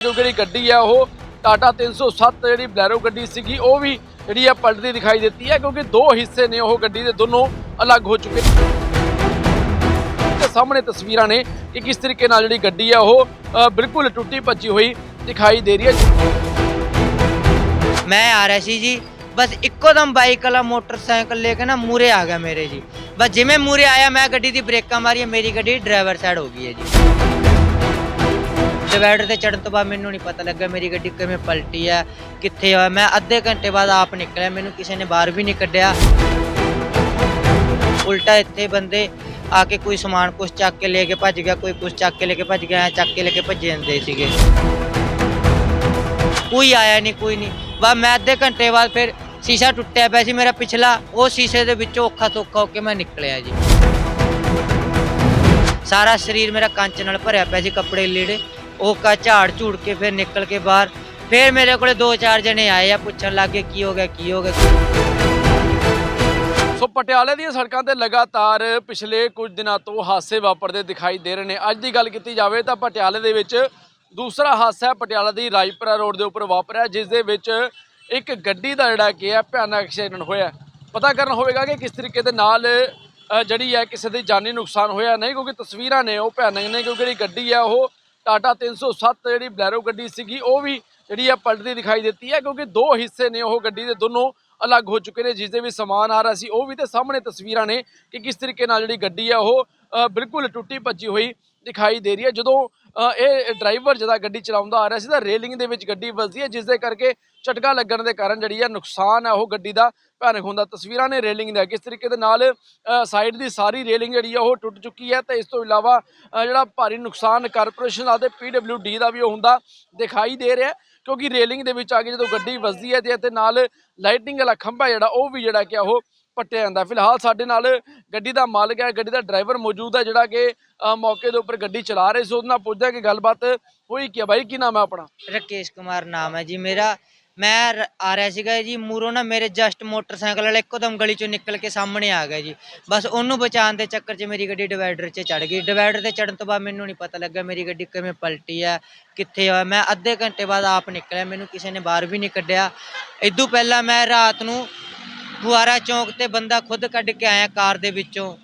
ਜੋ ਜਿਹੜੀ ਗੱਡੀ ਆ, ਉਹ ਟਾਟਾ 307 ਜਿਹੜੀ ਬਲੈਰੋ ਗੱਡੀ ਸੀਗੀ, ਉਹ ਵੀ ਜਿਹੜੀ ਆ ਪਲਟਦੀ ਦਿਖਾਈ ਦਿੱਤੀ ਹੈ, ਕਿਉਂਕਿ ਦੋ ਹਿੱਸੇ ਨੇ ਉਹ ਗੱਡੀ ਦੇ, ਦੋਨੋਂ ਅਲੱਗ ਹੋ ਚੁੱਕੇ ਤੇ ਸਾਹਮਣੇ ਤਸਵੀਰਾਂ ਨੇ ਕਿ ਕਿਸ ਤਰੀਕੇ ਨਾਲ ਜਿਹੜੀ ਗੱਡੀ ਆ, ਉਹ ਬਿਲਕੁਲ ਟੁੱਟੀ ਭੱਜੀ ਹੋਈ ਦਿਖਾਈ ਦੇ ਰਹੀ ਹੈ। ਮੈਂ ਆ ਰਿਹਾ ਸੀ ਜੀ, ਬਸ ਇੱਕੋ ਦਮ ਬਾਈਕ ਵਾਲਾ ਮੋਟਰਸਾਈਕਲ ਲੈ ਕੇ ਨਾ ਮੂਰੇ ਆ ਗਿਆ ਮੇਰੇ ਜੀ। ਬਸ ਜਿਵੇਂ ਮੂਰੇ ਆਇਆ, ਮੈਂ ਗੱਡੀ ਦੀ ਬ੍ਰੇਕਾਂ ਮਾਰੀਆਂ, ਮੇਰੀ ਗੱਡੀ ਡਰਾਈਵਰ ਸਾਈਡ ਹੋ ਗਈ ਹੈ ਜੀ। ਡਿਵਾਈਡਰ ਤੇ ਚੜਨ ਤੋਂ ਬਾਅਦ ਮੈਨੂੰ ਨਹੀਂ ਪਤਾ ਲੱਗਾ ਮੇਰੀ ਗੱਡੀ ਕਿਵੇਂ ਪਲਟੀ ਆ, ਕਿੱਥੇ ਆ। ਮੈਂ ਅੱਧੇ ਘੰਟੇ ਬਾਅਦ ਆਪ ਨਿਕਲਿਆ, ਮੈਨੂੰ ਕਿਸੇ ਨੇ ਬਾਹਰ ਵੀ ਨਹੀਂ ਕੱਢਿਆ। ਉਲਟਾ ਇੱਥੇ ਬੰਦੇ ਆ ਕੇ ਕੋਈ ਸਮਾਨ ਕੁਛ ਚੱਕ ਕੇ ਲੈ ਕੇ ਭੱਜ ਗਿਆ, ਕੋਈ ਕੁਛ ਚੱਕ ਕੇ ਲੈ ਕੇ ਭੱਜ ਗਿਆ ਚੱਕ ਕੇ ਲੈ ਕੇ ਭੱਜੇ ਜਾਂਦੇ ਸੀਗੇ। ਕੋਈ ਆਇਆ ਨਹੀਂ, ਕੋਈ ਨਹੀਂ। ਬਸ ਮੈਂ ਅੱਧੇ ਘੰਟੇ ਬਾਅਦ ਫਿਰ ਸ਼ੀਸ਼ਾ ਟੁੱਟਿਆ ਪਿਆ ਸੀ ਮੇਰਾ ਪਿਛਲਾ, ਉਹ ਸ਼ੀਸ਼ੇ ਦੇ ਵਿੱਚੋਂ ਔਖਾ ਸੌਖਾ ਹੋ ਕੇ ਮੈਂ ਨਿਕਲਿਆ ਜੀ। ਸਾਰਾ ਸਰੀਰ ਮੇਰਾ ਕੰਚ ਨਾਲ ਭਰਿਆ ਪਿਆ ਸੀ, ਕੱਪੜੇ ਲੀੜੇ। ਉਹ ਕਾ ਝਾੜ ਝੂੜ ਕੇ ਫਿਰ ਨਿਕਲ ਕੇ ਬਾਹਰ ਫਿਰ ਮੇਰੇ ਕੋਲੇ ਦੋ ਚਾਰ ਜਣੇ ਆਏ ਆ ਪੁੱਛਣ ਲੱਗੇ ਕੀ ਹੋ ਗਿਆ ਕੀ ਹੋ ਗਿਆ ਸੋ ਪਟਿਆਲੇ ਦੀਆਂ ਸੜਕਾਂ ਤੇ ਲਗਾਤਾਰ ਪਿਛਲੇ ਕੁਝ ਦਿਨਾਂ ਤੋਂ ਹਾਦਸੇ ਵਾਪਰਦੇ ਦਿਖਾਈ ਦੇ ਰਹੇ ਨੇ ਅੱਜ ਦੀ ਗੱਲ ਕੀਤੀ ਜਾਵੇ ਤਾਂ ਪਟਿਆਲੇ ਦੇ ਵਿੱਚ ਦੂਸਰਾ ਹਾਦਸਾ ਪਟਿਆਲਾ ਦੀ ਰਾਜਪੁਰਾ ਰੋਡ ਦੇ ਉੱਪਰ ਵਾਪਰਿਆ ਜਿਸ ਦੇ ਵਿੱਚ ਇੱਕ ਗੱਡੀ ਦਾ ਜਿਹੜਾ ਕੀ ਹੈ ਭਿਆਨਕ ਐਕਸੀਡੈਂਟ ਹੋਇਆ ਪਤਾ ਕਰਨ ਹੋਵੇਗਾ ਕਿ ਕਿਸ ਤਰੀਕੇ ਦੇ ਨਾਲ ਜਿਹੜੀ ਹੈ ਕਿਸੇ ਦੇ ਜਾਨੀ ਨੁਕਸਾਨ ਹੋਇਆ ਨਹੀਂ ਕਿਉਂਕਿ ਤਸਵੀਰਾਂ ਨੇ ਉਹ ਭਿਆਨਕ ਨੇ ਕਿਉਂਕਿ ਜਿਹੜੀ ਗੱਡੀ ਹੈ ਉਹ ਟਾਟਾ 307 ਜਿਹੜੀ ਬਲੈਰੋ ਗੱਡੀ ਸੀਗੀ, ਉਹ ਵੀ ਜਿਹੜੀ ਹੈ ਪਲਟਦੀ ਦਿਖਾਈ ਦਿੱਤੀ ਹੈ, ਕਿਉਂਕਿ ਦੋ ਹਿੱਸੇ ਨੇ ਉਹ ਗੱਡੀ ਦੇ, ਦੋਨੋਂ ਅਲੱਗ ਹੋ ਚੁੱਕੇ ਨੇ ਜਿਸ ਦੇ ਵਿੱਚ ਸਮਾਨ ਆ ਰਿਹਾ ਸੀ, ਉਹ ਵੀ ਤੇ ਸਾਹਮਣੇ ਤਸਵੀਰਾਂ ਨੇ ਕਿ ਕਿਸ ਤਰੀਕੇ ਨਾਲ ਜਿਹੜੀ ਗੱਡੀ ਹੈ ਉਹ ਬਿਲਕੁਲ ਟੁੱਟੀ ਭੱਜੀ ਹੋਈ ਦਿਖਾਈ ਦੇ ਰਹੀ ਹੈ। ਜਦੋਂ ਇਹ ਡਰਾਈਵਰ ਜਿਹਦਾ ਗੱਡੀ ਚਲਾਉਂਦਾ ਆ ਰਿਹਾ ਸੀ ਤਾਂ ਰੇਲਿੰਗ ਦੇ ਵਿੱਚ ਗੱਡੀ ਵੱਜਦੀ ਹੈ ਜਿਸ ਦੇ ਕਰਕੇ ਝਟਕਾ ਲੱਗਣ ਦੇ ਕਾਰਨ ਜਿਹੜੀ ਹੈ ਨੁਕਸਾਨ ਹੈ ਉਹ ਗੱਡੀ ਦਾ ਭਿਆਨਕ ਹੁੰਦਾ ਤਸਵੀਰਾਂ ਨੇ ਰੇਲਿੰਗ ਦਾ ਕਿਸ ਤਰੀਕੇ ਦੇ ਨਾਲ ਸਾਈਡ ਦੀ ਸਾਰੀ ਰੇਲਿੰਗ ਜਿਹੜੀ ਹੈ ਉਹ ਟੁੱਟ ਚੁੱਕੀ ਹੈ ਤੇ ਇਸ ਤੋਂ ਇਲਾਵਾ ਜਿਹੜਾ ਭਾਰੀ ਨੁਕਸਾਨ ਕਾਰਪੋਰੇਸ਼ਨ ਦਾ ਅਤੇ ਪੀਡਬਲਯੂਡੀ ਦਾ ਵੀ ਉਹ ਹੁੰਦਾ ਦਿਖਾਈ ਦੇ ਰਿਹਾ ਕਿਉਂਕਿ ਰੇਲਿੰਗ ਦੇ ਵਿੱਚ ਆ ਕੇ ਜਦੋਂ ਗੱਡੀ ਵੱਜਦੀ ਹੈ ਤੇ ਅਤੇ ਨਾਲ ਲਾਈਟਿੰਗ ਵਾਲਾ ਖੰਭਾ ਜਿਹੜਾ ਉਹ ਵੀ ਜਿਹੜਾ ਕਿ ਉਹ ਪੱਟਿਆ ਜਾਂਦਾ। ਫਿਲਹਾਲ ਸਾਡੇ ਨਾਲ ਗੱਡੀ ਦਾ ਮਾਲਕ ਹੈ, ਗੱਡੀ ਦਾ ਡਰਾਈਵਰ ਮੌਜੂਦ ਹੈ, ਜਿਹੜਾ ਕਿ ਮੌਕੇ ਦੇ ਉੱਪਰ ਗੱਡੀ ਚਲਾ ਰਹੇ ਸੀ। ਉਹਦੇ ਨਾਲ ਪੁੱਛਦੇ ਕਿ ਗੱਲਬਾਤ ਹੋਈ ਕੀ ਬਾਈ, ਕੀ ਨਾਮ ਹੈ ਆਪਣਾ? ਰਕੇਸ਼ ਕੁਮਾਰ ਨਾਮ ਹੈ ਜੀ ਮੇਰਾ। ਮੈਂ ਆ ਰਿਹਾ ਸੀਗਾ ਜੀ ਮੂਰੋਂ ਨਾ ਮੇਰੇ ਜਸਟ ਮੋਟਰਸਾਈਕਲ ਵਾਲਾ ਇੱਕੋਦਮ ਗਲੀ ਚੋਂ ਨਿਕਲ ਕੇ ਸਾਹਮਣੇ ਆ ਗਿਆ ਜੀ। ਬਸ ਉਹਨੂੰ ਬਚਾਉਣ ਦੇ ਚੱਕਰ 'ਚ ਮੇਰੀ ਗੱਡੀ ਡਿਵਾਈਡਰ 'ਚ ਚੜ ਗਈ। ਡਿਵਾਈਡਰ ਤੇ ਚੜਨ ਤੋਂ ਬਾਅਦ ਮੈਨੂੰ ਨਹੀਂ ਪਤਾ ਲੱਗਾ ਮੇਰੀ ਗੱਡੀ ਕਿਵੇਂ ਪਲਟੀ ਆ ਕਿੱਥੇ ਆ। ਮੈਂ ਅੱਧੇ ਘੰਟੇ ਬਾਅਦ ਆਪ ਨਿਕਲਿਆ, ਮੈਨੂੰ ਕਿਸੇ ਨੇ ਬਾਹਰ ਵੀ ਨਹੀਂ ਕੱਢਿਆ। ਇਦੋਂ ਪਹਿਲਾਂ ਮੈਂ ਰਾਤ ਨੂੰ ਫੁਆਰਾ ਚੌਂਕ ਤੇ ਬੰਦਾ ਖੁਦ ਕੱਢ ਕੇ ਆਇਆ ਕਾਰ ਦੇ ਵਿੱਚੋਂ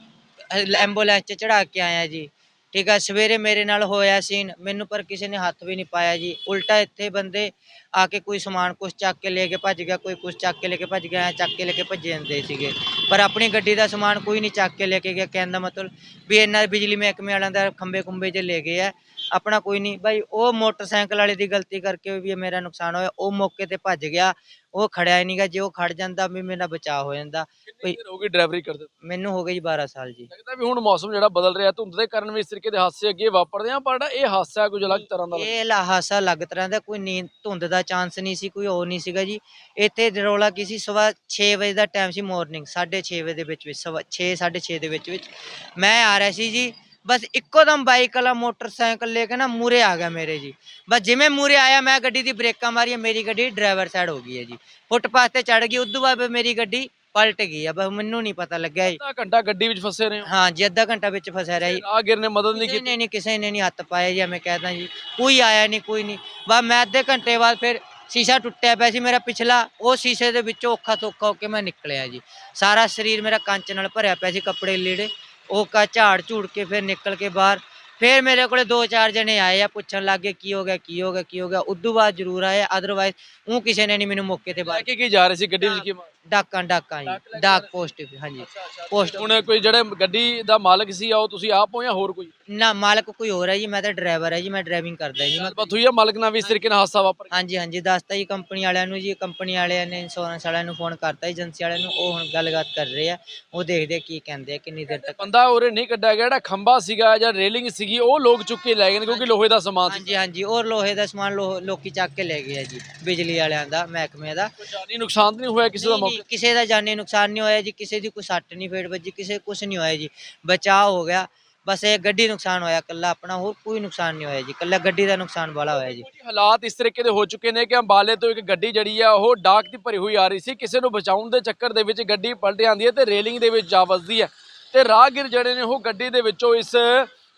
ਐ- ਐਂਬੂਲੈਂਸ 'ਚ ਚੜਾ ਕੇ ਆਇਆ ਜੀ। ਠੀਕ ਆ, ਸਵੇਰੇ ਮੇਰੇ ਨਾਲ ਹੋਇਆ ਸੀਨ ਮੈਨੂੰ ਪਰ ਕਿਸੇ ਨੇ ਹੱਥ ਵੀ ਨਹੀਂ ਪਾਇਆ ਜੀ। ਉਲਟਾ ਇੱਥੇ ਬੰਦੇ ਆ ਕੇ ਕੋਈ ਸਮਾਨ ਕੁਛ ਚੱਕ ਕੇ ਲੈ ਕੇ ਭੱਜ ਗਿਆ, ਕੋਈ ਕੁਛ ਚੱਕ ਕੇ ਲੈ ਕੇ ਭੱਜ ਗਿਆ ਚੱਕ ਕੇ ਲੈ ਕੇ ਭੱਜੇ ਜਾਂਦੇ ਸੀਗੇ। ਪਰ ਆਪਣੀ ਗੱਡੀ ਦਾ ਸਮਾਨ ਕੋਈ ਨਹੀਂ ਚੱਕ ਕੇ ਲੈ ਕੇ ਗਿਆ, ਕਹਿਣ ਦਾ ਮਤਲਬ ਵੀ ਇਹਨਾਂ ਬਿਜਲੀ ਮਹਿਕਮੇ ਵਾਲਿਆਂ ਦਾ ਖੰਬੇ ਖੁੰਬੇ ਜੇ ਲੈ ਗਏ ਆ, ਆਪਣਾ ਕੋਈ ਨਹੀਂ। ਭਾਈ ਉਹ ਮੋਟਰਸਾਈਕਲ ਵਾਲੇ ਦੀ ਗਲਤੀ ਕਰਕੇ ਵੀ ਮੇਰਾ ਨੁਕਸਾਨ ਹੋਇਆ, ਉਹ ਮੌਕੇ ਤੇ ਭੱਜ ਗਿਆ। ਉਹ ਖੜਿਆ ਹੀ ਨਹੀਂਗਾ ਜੇ ਉਹ ਖੜ ਜਾਂਦਾ ਵੀ ਮੇਰਾ ਬਚਾਅ ਹੋ ਜਾਂਦਾ। ਕਿੰਨੀ ਦੇਰ ਹੋ ਗਈ ਡਰਾਈਵਰੀ ਕਰਦੇ ਮੈਨੂੰ ਹੋ ਗਈ ਜੀ 12 ਸਾਲ ਜੀ। ਲੱਗਦਾ ਵੀ ਹੁਣ ਮੌਸਮ ਜਿਹੜਾ ਬਦਲ ਰਿਹਾ ਧੁੰਦ ਦੇ ਕਾਰਨ ਵੀ ਇਸ ਤਰੀਕੇ ਦੇ ਹਾਦਸੇ ਅੱਗੇ ਵਾਪਰਦੇ ਆ ਪਰ ਇਹ ਹਾਦਸਾ ਕੁਝ ਅਲੱਗ ਤਰ੍ਹਾਂ ਦਾ। ਇਹ ਲਾ- ਹਾਸਾ ਲੱਗ ਤਰ੍ਹਾਂ ਦਾ ਕੋਈ ਨੀਂਦ ਧੁੰਦ ਦਾ ਚਾਂਸ ਨਹੀਂ ਸੀ ਕੋਈ ਹੋਰ ਨਹੀਂ ਸੀਗਾ ਜੀ। ਇੱਥੇ ਰੌਲਾ ਕੀ ਸੀ ਸਵਾ 6 ਵਜੇ ਦਾ ਟਾਈਮ ਸੀ ਮਾਰਨਿੰਗ 6:30 ਵਜੇ ਦੇ ਵਿੱਚ ਵਿੱਚ ਸਵਾ 6 6:30 ਦੇ ਵਿੱਚ ਵਿੱਚ। ਮੈਂ ਆ ਰਿਹਾ ਸੀ ਜੀ ਬਸ ਇੱਕੋ ਦਮ ਬਾਈਕ ਵਾਲਾ ਮੋਟਰਸਾਈਕਲ ਲੈ ਕੇ ਨਾ ਮੂਰੇ ਆ ਗਿਆ ਮੇਰੇ ਜੀ। ਬਸ ਜਿਵੇਂ ਮੂਰੇ ਆਇਆ ਮੈਂ ਗੱਡੀ ਦੀ ਬ੍ਰੇਕਾਂ ਮਾਰੀਆਂ ਮੇਰੀ ਗੱਡੀ ਡਰਾਈਵਰ ਸਾਈਡ ਹੋ ਗਈ ਹੈ ਜੀ। ਫੁੱਟਪਾਥ ਤੇ ਚੜ ਗਈ ਉਦੋਂ ਬਾਅਦ ਮੇਰੀ ਗੱਡੀ ਪਲਟ ਗਈ ਆ ਬਸ ਮੈਨੂੰ ਨਹੀਂ ਪਤਾ ਲੱਗਿਆ ਜੀ। ਅੱਧਾ ਘੰਟਾ ਗੱਡੀ ਵਿੱਚ ਫਸੇ ਰਹੇ ਹੋ? ਹਾਂ ਜੀ ਅੱਧਾ ਘੰਟਾ ਵਿੱਚ ਫਸਿਆ ਰਿਹਾ ਜੀ। ਰਾਹਗੀਰ ਨੇ ਮਦਦ ਨਹੀਂ ਕੀਤੀ? ਨੇ ਨਹੀਂ ਕਿਸੇ ਨੇ ਨਹੀਂ ਹੱਥ ਪਾਇਆ ਜੀ ਮੈਂ ਕਹਿਦਾ ਜੀ। ਕੋਈ ਆਇਆ ਨਹੀਂ ਕੋਈ ਨਹੀਂ। ਬਸ ਮੈਂ ਅੱਧੇ ਘੰਟੇ ਬਾਅਦ ਫਿਰ ਸ਼ੀਸ਼ਾ ਟੁੱਟਿਆ ਪਿਆ ਸੀ ਮੇਰਾ ਪਿਛਲਾ ਉਹ ਸ਼ੀਸ਼ੇ ਦੇ ਵਿੱਚੋਂ ਔਖਾ ਸੌਖਾ ਹੋ ਕੇ ਮੈਂ ਨਿਕਲਿਆ ਜੀ। ਸਾਰਾ ਸਰੀਰ ਮੇਰਾ ਕੰਚ ਨਾਲ ਭਰਿਆ ਪਿਆ ਸੀ ਕੱਪੜੇ ਲੀੜੇ। ਉਹ ਕਾ ਝਾੜ ਝੂੜ ਕੇ ਫਿਰ ਨਿਕਲ ਕੇ ਬਾਹਰ ਫਿਰ ਮੇਰੇ ਕੋਲੇ ਦੋ ਚਾਰ ਜਣੇ ਆਏ ਆ ਪੁੱਛਣ ਲੱਗੇ ਕੀ ਹੋ ਗਿਆ ਕੀ ਹੋ ਗਿਆ ਕੀ ਹੋ ਗਿਆ ਉਦੋਂ ਬਾਅਦ ਜ਼ਰੂਰ ਆਏ ਅਦਰਵਾਈਜ਼ ਉਹ ਕਿਸੇ ਨੇ ਨਹੀਂ ਮੈਨੂੰ ਮੌਕੇ ਤੇ ਲੈ ਬਾਹਰ ਕੇ ਕੀ ਜਾ ਰਹੇ ਸੀ ਗੱਡੀ ਵਿੱਚ ਕੀ ਡਾਕਾਂ ਡਾਕਾਂ ਡਾਕ ਲੈ ਜੀ ਡਾਕ ਪੋਸਟ ਹਾਂਜੀ। ਪੋਸਟ ਹੁਣ ਕੋਈ ਜਿਹੜੇ ਗੱਡੀ ਦਾ ਮਾਲਕ ਸੀ ਆ ਉਹ ਤੁਸੀਂ ਆਪ ਹੋ ਜਾਂ ਹੋਰ ਕੋਈ? ਨਾ ਮਾਲਕ ਕੋਈ ਹੋਰ ਹੈ ਜੀ ਮੈਂ ਤਾਂ ਡਰਾਈਵਰ ਹੈ ਜੀ ਮੈਂ ਡਰਾਈਵਿੰਗ ਕਰਦਾ ਜੀ ਮੈਂ ਗੱਲਬਾਤ ਹੋਈ ਆ ਮਾਲਕ ਨਾਲ ਵੀ ਇਸ ਤਰੀਕੇ ਨਾਲ ਹਾਦਸਾ ਵਾਪਰ? ਹਾਂਜੀ ਹਾਂਜੀ ਦੱਸਤਾ ਜੀ ਕੰਪਨੀ ਵਾਲਿਆਂ ਨੂੰ ਜੀ ਕੰਪਨੀ ਵਾਲਿਆਂ ਨੇ ਇੰਸ਼ੋਰੈਂਸ ਵਾਲਿਆਂ ਨੂੰ ਫੋਨ ਕਰਤਾ ਏਜੰਸੀ ਵਾਲਿਆਂ ਨੂੰ ਉਹ ਹੁਣ ਗੱਲਬਾਤ ਕਰ ਰਹੇ ਆ ਉਹ ਦੇਖਦੇ ਆ ਕੀ ਕਹਿੰਦੇ ਆ ਕਿੰਨੀ ਦੇਰ ਤੱਕ ਬੰਦਾ ਉਰੇ ਨਹੀਂ ਕੱਢਿਆ ਗਿਆ ਜਿਹੜਾ ਖੰਭਾ ਸੀਗਾ ਜਾਂ ਰੇਲਿੰਗ ਸੀਗੀ ਉਹ ਲੋਕ ਚੁੱਕ ਕੇ ਲੈ ਗਏ ਨੇ ਕਿਉਂਕਿ ਲੋਹੇ ਦਾ ਸਮਾਨ ਸੀ। ਹਾਂਜੀ ਹਾਂਜੀ ਔਰ ਲੋਹੇ ਦਾ ਸਮਾਨ ਲੋਹ- ਲੋਕੀ ਚੱਕ ਕੇ ਲੈ ਗਏ ਆ ਜੀ ਬਿਜਲੀ ਵਾਲਿਆਂ ਦਾ ਮਹਿਕਮੇ ਦਾ। ਕੋਈ ਜਾਨੀ ਨੁਕਸਾਨ ਤਾਂ ਨਹੀਂ ਹੋਇਆ ਕਿਸੇ ਦਾ ਨਹੀਂ, ਨਹੀਂ, ਮੌਕੇ ਕਿਸੇ ਦਾ ਜਾਨੀ ਨੁਕਸਾਨ ਨਹੀਂ ਹੋਇਆ ਜੀ, ਕਿਸੇ ਦੀ ਕੋਈ ਸੱਟ ਨਹੀਂ ਫੇਟ ਵੱਜੀ, ਕਿਸੇ ਕੁਝ ਨਹੀਂ ਹੋਇਆ ਜੀ। ਬਚਾਅ ਹੋ ਗਿਆ। ਬਸ ਇਹ ਗੱਡੀ ਨੁਕਸਾਨ ਹੋਇਆ ਕੱਲਾ ਆਪਣਾ, ਹੋਰ ਕੋਈ ਨੁਕਸਾਨ ਨਹੀਂ ਹੋਇਆ ਜੀ। ਕੱਲਾ ਗੱਡੀ ਦਾ ਨੁਕਸਾਨ ਵਾਲਾ ਹੋਇਆ ਜੀ। ਹਾਲਾਤ ਇਸ ਤਰੀਕੇ ਦੇ ਹੋ ਚੁੱਕੇ ਨੇ ਕਿ ਅੰਬਾਲੇ ਤੋਂ ਇੱਕ ਗੱਡੀ ਜਿਹੜੀ ਆ, ਉਹ ਡਾਕ ਦੀ ਭਰੀ ਹੋਈ ਆ ਰਹੀ ਸੀ। ਕਿਸੇ ਨੂੰ ਬਚਾਉਣ ਦੇ ਚੱਕਰ ਦੇ ਵਿੱਚ ਗੱਡੀ ਪਲਟ ਜਾਂਦੀ ਹੈ ਤੇ ਰੇਲਿੰਗ ਦੇ ਵਿੱਚ ਜਾ ਵੱਜਦੀ ਹੈ। ਤੇ ਰਾਹਗੀਰ ਜਿਹੜੇ ਨੇ, ਉਹ ਗੱਡੀ ਦੇ ਵਿੱਚੋਂ ਇਸ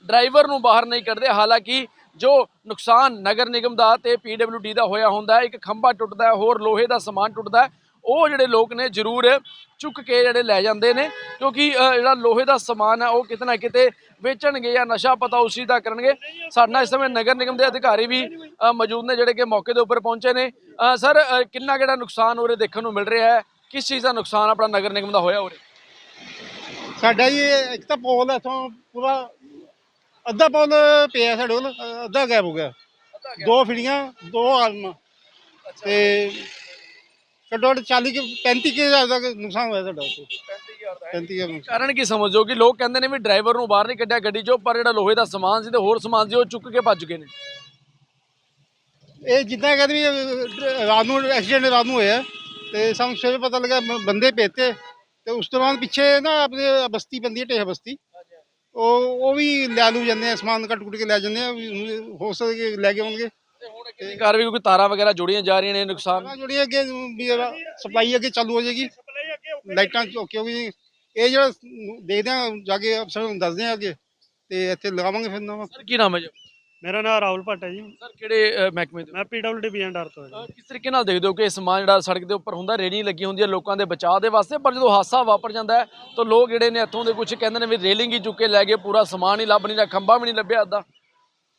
ਡਰਾਈਵਰ ਨੂੰ ਬਾਹਰ ਨਹੀਂ ਕੱਢਦੇ। ਹਾਲਾਂਕਿ ਜੋ ਨੁਕਸਾਨ ਨਗਰ ਨਿਗਮ ਦਾ ਤੇ ਪੀਡਬਲਯੂਡੀ ਦਾ ਹੋਇਆ ਹੁੰਦਾ ਇੱਕ ਖੰਭਾ ਟੁੱਟਦਾ ਹੈ, ਹੋਰ ਲੋਹੇ ਦਾ ਸਮਾਨ ਟੁੱਟਦਾ ਹੈ। ਉਹ ਜਿਹੜੇ ਲੋਕ ਨੇ ਜ਼ਰੂਰ ਚੁੱਕ ਕੇ ਜਿਹੜੇ ਲੈ ਜਾਂਦੇ ਨੇ ਕਿਉਂਕਿ ਜਿਹੜਾ ਲੋਹੇ ਦਾ ਸਮਾਨ ਹੈ ਉਹ ਕਿਤੇ ਨਾ ਕਿਤੇ ਵੇਚਣਗੇ ਜਾਂ ਨਸ਼ਾ ਪਤਾ ਉਸ ਦਾ ਕਰਨਗੇ। ਸਾਡੇ ਇਸ ਸਮੇਂ ਨਗਰ ਨਿਗਮ ਦੇ ਅਧਿਕਾਰੀ ਵੀ ਮੌਜੂਦ ਨੇ ਜਿਹੜੇ ਕਿ ਮੌਕੇ ਦੇ ਉੱਪਰ ਪਹੁੰਚੇ ਨੇ। ਸਰ ਕਿੰਨਾ ਕਿਹੜਾ ਨੁਕਸਾਨ ਉਰੇ ਦੇਖਣ ਨੂੰ ਮਿਲ ਰਿਹਾ ਹੈ? ਕਿਸ ਚੀਜ਼ ਦਾ ਨੁਕਸਾਨ ਆਪਣਾ ਨਗਰ ਨਿਗਮ ਦਾ ਹੋਇਆ ਉਰੇ? ਸਾਡਾ ਜੀ ਇਹ ਇੱਕ ਤਾਂ ਪੋਲ ਇਥੋਂ ਪੂਰਾ ਅੱਧਾ ਪੋਲ ਪਿਆ ਸਾਡੇ ਕੋਲ ਅੱਧਾ ਗਾਇਬ ਹੋ ਗਿਆ। ਦੋ ਫਿੜੀਆਂ ਦੋ ਆਲਮ। ਤੇ ਘੱਟੋ ਘੱਟ 40 ਕਿ 35 ਕੇ ਹਜ਼ਾਰ ਦਾ ਨੁਕਸਾਨ ਹੋਇਆ ਸਾਡਾ ਉੱਥੇ। 35 ਹਜ਼ਾਰ ਨੁਕਸਾਨ। ਕਾਰਨ ਕੀ ਸਮਝੋ ਕਿ ਲੋਕ ਕਹਿੰਦੇ ਨੇ ਵੀ ਡਰਾਈਵਰ ਨੂੰ ਬਾਹਰ ਨਹੀਂ ਕੱਢਿਆ ਗੱਡੀ ਚੋਂ ਪਰ ਜਿਹੜਾ ਲੋਹੇ ਦਾ ਸਮਾਨ ਸੀ ਤੇ ਹੋਰ ਸਮਾਨ ਸੀ ਉਹ ਚੁੱਕ ਕੇ ਭੱਜ ਗਏ ਨੇ। ਇਹ ਜਿੱਦਾਂ ਕਹਿੰਦੇ ਵੀ ਰਾਤ ਨੂੰ ਐਕਸੀਡੈਂਟ ਰਾਤ ਨੂੰ ਹੋਇਆ ਤੇ ਸਾਨੂੰ ਸਵੇਰੇ ਪਤਾ ਲੱਗਾ ਬ- ਬੰਦੇ ਭੇਜਤੇ ਤੇ ਉਸ ਤੋਂ ਬਾਅਦ ਪਿੱਛੇ ਨਾ ਆਪਣੇ ਬਸਤੀ ਪੈਂਦੀ ਹੈ ਟੇਹ ਬਸਤੀ। ਉਹ ਉਹ ਵੀ ਲੈ ਲੂ ਜਾਂਦੇ ਆ ਸਮਾਨ ਕੱਟ ਕੁੱਟ ਕੇ ਲੈ ਜਾਂਦੇ ਆ ਵੀ ਹੋ ਸਕਦਾ ਕਿ ਲੈ ਕੇ ਆਉਣਗੇ। ਤੇ ਹੁਣ ਕਾਰਵਾਈ ਕਿਉਂਕਿ ਤਾਰਾਂ ਵਗੈਰਾ ਜੋੜੀਆਂ ਜਾ ਰਹੀਆਂ ਨੇ ਨੁਕਸਾਨ ਜੁੜੀਆਂ ਅੱਗੇ ਵੀ ਸਪਲਾਈ ਅੱਗੇ ਚਾਲੂ ਹੋ ਜਾਏਗੀ। ਲਾਈਟਾਂ ਹੋ ਗਈ ਇਹ ਜਿਹੜਾ ਦੇਖਦੇ ਆ ਜਾ ਕੇ ਅਫਸਰ ਨੂੰ ਦੱਸਦੇ ਆ ਅੱਗੇ। ਤੇ ਇੱਥੇ ਲਗਾਵਾਂਗੇ ਫਿਰ ਨਵਾਂ। ਸਰ ਕੀ ਨਾਮ ਹੈ ਜੀ? ਮੇਰਾ ਨਾਮ ਰਾਹੁਲ ਭੱਟ ਹੈ ਜੀ। ਸਰ ਕਿਹੜੇ ਅ, ਮਹਿਕਮੇ ਦੇ ਮੈਂ ਪੀਡਬਲਯੂਡੀ ਬੀਐਨਆਰ ਤੋਂ ਹਾਂ ਅ, ਕਿਸ ਤਰੀਕੇ ਨਾਲ ਦੇਖਦੇ ਹੋ ਕਿ ਇਹ ਸਮਾਨ ਜਿਹੜਾ ਸੜਕ ਦੇ ਉੱਪਰ ਹੁੰਦਾ ਰੇਲਿੰਗ ਲੱਗੀ ਹੁੰਦੀ ਹੈ ਲੋਕਾਂ ਦੇ ਬਚਾਅ ਦੇ ਵਾਸਤੇ ਪਰ ਜਦੋਂ ਹਾਦਸਾ ਵਾਪਰ ਜਾਂਦਾ ਹੈ ਤਾਂ ਲੋਕ ਜਿਹੜੇ ਨੇ ਇੱਥੋਂ ਦੇ ਕੁਝ ਕਹਿੰਦੇ ਨੇ ਵੀ ਰੇਲਿੰਗ ਹੀ ਚੁੱਕ ਕੇ ਲੈ ਗਏ ਪੂਰਾ ਸਮਾਨ ਹੀ ਲੱਭ ਨਹੀਂ ਰਿਹਾ ਖੰਭਾ ਵੀ ਨਹੀਂ ਲੱਭਿਆ ਅੱਧਾ। ਜੀ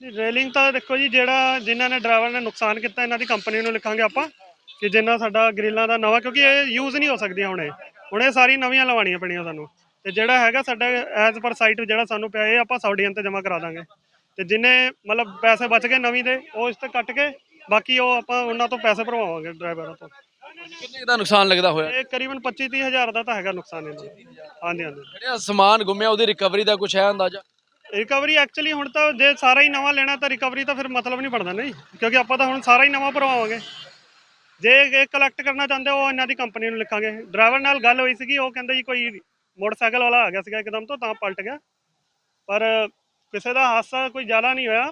ਰੇਲਿੰਗ ਤਾਂ ਦੇਖੋ ਜੀ ਜਿਹੜਾ ਜਿਨ੍ਹਾਂ ਨੇ ਡਰਾਈਵਰ ਨੇ ਨੁਕਸਾਨ ਕੀਤਾ ਇਹਨਾਂ ਦੀ ਕੰਪਨੀ ਨੂੰ ਲਿਖਾਂਗੇ ਆਪਾਂ ਕਿ ਜਿੰਨਾ ਸਾਡਾ ਗ੍ਰਿਲਾਂ ਦਾ ਨਵਾਂ ਕਿਉਂਕਿ ਇਹ ਯੂਜ਼ ਨਹੀਂ ਹੋ ਸਕਦੀਆਂ ਹੁਣ ਇਹ। ਹੁਣ ਇਹ ਸਾਰੀ ਨਵੀਆਂ ਲਵਾਉਣੀਆਂ ਪੈਣੀਆਂ ਸਾਨੂੰ। ਤੇ ਜਿਹੜਾ ਹੈਗਾ ਸਾਡਾ ਐਜ਼ ਪਰ ਸਾਈਟ ਜਿਹੜਾ ਸਾਨੂੰ ਪਿਆ ਇਹ ਆਪਾਂ ਸਾਊਡੀਅਨ ਤੇ ਜਮ੍ਹਾਂ ਕਰਾ ਦਾਂਗੇ। ਤੇ ਜਿੰਨੇ ਮਤਲਬ ਪੈਸੇ ਬਚ ਗਏ ਨਵੀਂ ਦੇ ਉਹ ਇਸ ਤੇ ਕੱਟ ਕੇ ਬਾਕੀ ਉਹ ਆਪਾਂ ਉਹਨਾਂ ਤੋਂ ਪੈਸੇ ਭਰਵਾਵਾਂਗੇ ਡਰਾਈਵਰਾਂ ਤੋਂ। ਕਿੰਨੇ ਦਾ ਨੁਕਸਾਨ ਲੱਗਦਾ ਹੋਇਆ? ਇਹ ਕਰੀਬਨ 25 30 ਹਜ਼ਾਰ ਦਾ ਤਾਂ ਹੈਗਾ ਨੁਕਸਾਨ ਇਹਨਾਂ ਦਾ ਹਾਂਜੀ ਹਾਂਜੀ। ਜਿਹੜਾ ਸਮਾਨ ਗੁੰਮਿਆ ਉਹਦੀ ਰਿਕਵਰੀ ਦਾ ਕੁਝ ਹੈ ਅੰਦਾਜ਼ਾ? ਰਿਕਵਰੀ ਐਕਚੁਅਲੀ ਹੁਣ ਤਾਂ ਜੇ ਸਾਰਾ ਹੀ ਨਵਾਂ ਲੈਣਾ ਤਾਂ ਰਿਕਵਰੀ ਤਾਂ ਫਿਰ ਮਤਲਬ ਨਹੀਂ ਬਣਦਾ, ਨਹੀਂ? ਕਿਉਂਕਿ ਆਪਾਂ ਤਾਂ ਹੁਣ ਸਾਰਾ ਹੀ ਨਵਾਂ ਭਰਵਾਵਾਂਗੇ। ਜੇ ਇਹ ਕਲੈਕਟ ਕਰਨਾ ਚਾਹੁੰਦੇ ਉਹ ਇਹਨਾਂ ਦੀ ਕੰਪਨੀ ਨੂੰ ਲਿਖਾਂਗੇ। ਡਰਾਈਵਰ ਨਾਲ ਗੱਲ ਹੋਈ ਸੀਗੀ, ਉਹ ਕਹਿੰਦਾ ਜੀ ਕੋਈ ਮੋਟਰਸਾਈਕਲ ਵਾਲਾ ਆ ਗਿਆ ਸੀਗਾ ਇੱਕਦਮ ਤੋਂ, ਤਾਂ ਪਲਟ ਗਿਆ। ਪਰ ਕਿਸੇ ਦਾ ਹਾਦਸਾ ਕੋਈ ਜ਼ਿਆਦਾ ਨਹੀਂ ਹੋਇਆ।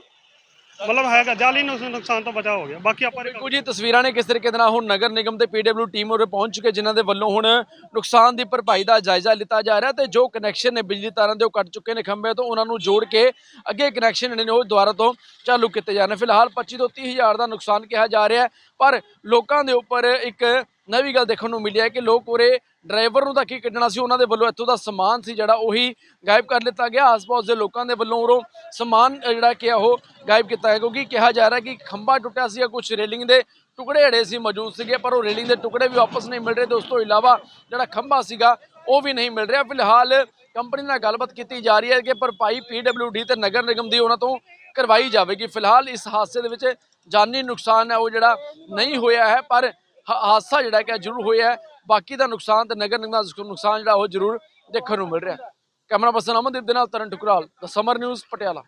ਮਤਲਬ ਹੈਗਾ, ਜਾਲੀ ਨੁਕਸਾਨ ਤੋਂ ਬਚਾ ਹੋ ਗਿਆ। ਬਾਕੀ ਆਪਾਂ ਬਿਲਕੁਲ ਜੀ, ਤਸਵੀਰਾਂ ਨੇ ਕਿਸ ਤਰੀਕੇ ਦੇ ਨਾਲ ਹੁਣ ਨਗਰ ਨਿਗਮ ਤੇ ਪੀਡਬਲਯੂ ਟੀਮ ਉਰੇ ਪਹੁੰਚ ਚੁੱਕੇ, ਜਿਨ੍ਹਾਂ ਦੇ ਵੱਲੋਂ ਹੁਣ ਨੁਕਸਾਨ ਦੀ ਭਰਪਾਈ ਦਾ ਜਾਇਜ਼ਾ ਲਿੱਤਾ ਜਾ ਰਿਹਾ ਤੇ ਜੋ ਕਨੈਕਸ਼ਨ ਨੇ ਬਿਜਲੀ ਤਾਰਾਂ ਦੇ ਉਹ ਕੱਟ ਚੁੱਕੇ ਨੇ ਖੰਭੇ ਤੋਂ, ਉਹਨਾਂ ਨੂੰ ਜੋੜ ਕੇ ਅੱਗੇ ਕਨੈਕਸ਼ਨ ਜਿਹੜੇ ਨੇ ਉਹ ਦੁਬਾਰਾ ਤੋਂ ਚਾਲੂ ਕੀਤੇ ਜਾ ਰਹੇ ਨੇ। ਫਿਲਹਾਲ 25 ਤੋਂ 30 ਹਜ਼ਾਰ ਦਾ ਨੁਕਸਾਨ ਕਿਹਾ ਜਾ ਰਿਹਾ ਪਰ ਲੋਕਾਂ ਦੇ ਉੱਪਰ ਇੱਕ ਨਵੀਂ ਗੱਲ ਦੇਖਣ ਨੂੰ ਮਿਲੀ ਹੈ ਕਿ ਲੋਕ ਉਰੇ ਡਰਾਈਵਰ ਨੂੰ ਤਾਂ ਕੀ ਕੱਢਣਾ ਸੀ, ਉਹਨਾਂ ਦੇ ਵੱਲੋਂ ਇੱਥੋਂ ਦਾ ਸਮਾਨ ਸੀ ਜਿਹੜਾ ਉਹੀ ਗਾਇਬ ਕਰ ਲਿੱਤਾ ਗਿਆ। ਆਸ-ਪਾਸ ਦੇ ਲੋਕਾਂ ਦੇ ਵੱਲੋਂ ਉਰੋਂ ਸਮਾਨ ਜਿਹੜਾ ਕਿ ਆ ਉਹ ਗਾਇਬ ਕੀਤਾ ਹੈ ਕਿਉਂਕਿ ਕਿਹਾ ਜਾ ਰਿਹਾ ਕਿ ਖੰਭਾ ਟੁੱਟਿਆ ਸੀ ਜਾਂ ਕੁਝ ਰੇਲਿੰਗ ਦੇ ਟੁਕੜੇ ਜਿਹੜੇ ਸੀ ਮੌਜੂਦ ਸੀਗੇ, ਪਰ ਉਹ ਰੇਲਿੰਗ ਦੇ ਟੁਕੜੇ ਵੀ ਵਾਪਸ ਨਹੀਂ ਮਿਲ ਰਹੇ। ਤੇ ਉਸ ਤੋਂ ਇਲਾਵਾ ਜਿਹੜਾ ਖੰਭਾ ਸੀਗਾ, ਉਹ ਵੀ ਨਹੀਂ ਮਿਲ ਰਿਹਾ। ਫਿਲਹਾਲ ਕੰਪਨੀ ਨਾਲ ਗੱਲਬਾਤ ਕੀਤੀ ਜਾ ਰਹੀ ਹੈ ਕਿ ਭਰਪਾਈ ਪੀਡਬਲਯੂਡੀ ਤੇ ਨਗਰ ਨਿਗਮ ਦੀ ਉਹਨਾਂ ਤੋਂ ਕਰਵਾਈ ਜਾਵੇਗੀ। ਫਿਲਹਾਲ ਇਸ ਹਾਦਸੇ ਦੇ ਵਿੱਚ ਜਾਨੀ ਨੁਕਸਾਨ ਹੈ, ਉਹ ਜਿਹੜਾ ਨਹੀਂ ਹੋਇਆ ਹੈ, ਪਰ ਹਾਦਸਾ ਜਿਹੜਾ ਕਿ ਜ਼ਰੂਰ ਹੋਇਆ ਬਾਕੀ ਦਾ ਨੁਕਸਾਨ ਤੇ ਨਗਰ ਨਿਗਮ ਦਾ ਨੁਕਸਾਨ ਜਿਹੜਾ ਉਹ ਜ਼ਰੂਰ ਦੇਖਣ ਨੂੰ ਮਿਲ ਰਿਹਾ ਕੈਮਰਾ ਪਰਸਨ ਅਮਨਦੀਪ ਦੇ ਨਾਲ Taran Tukral the summer news, Patiala.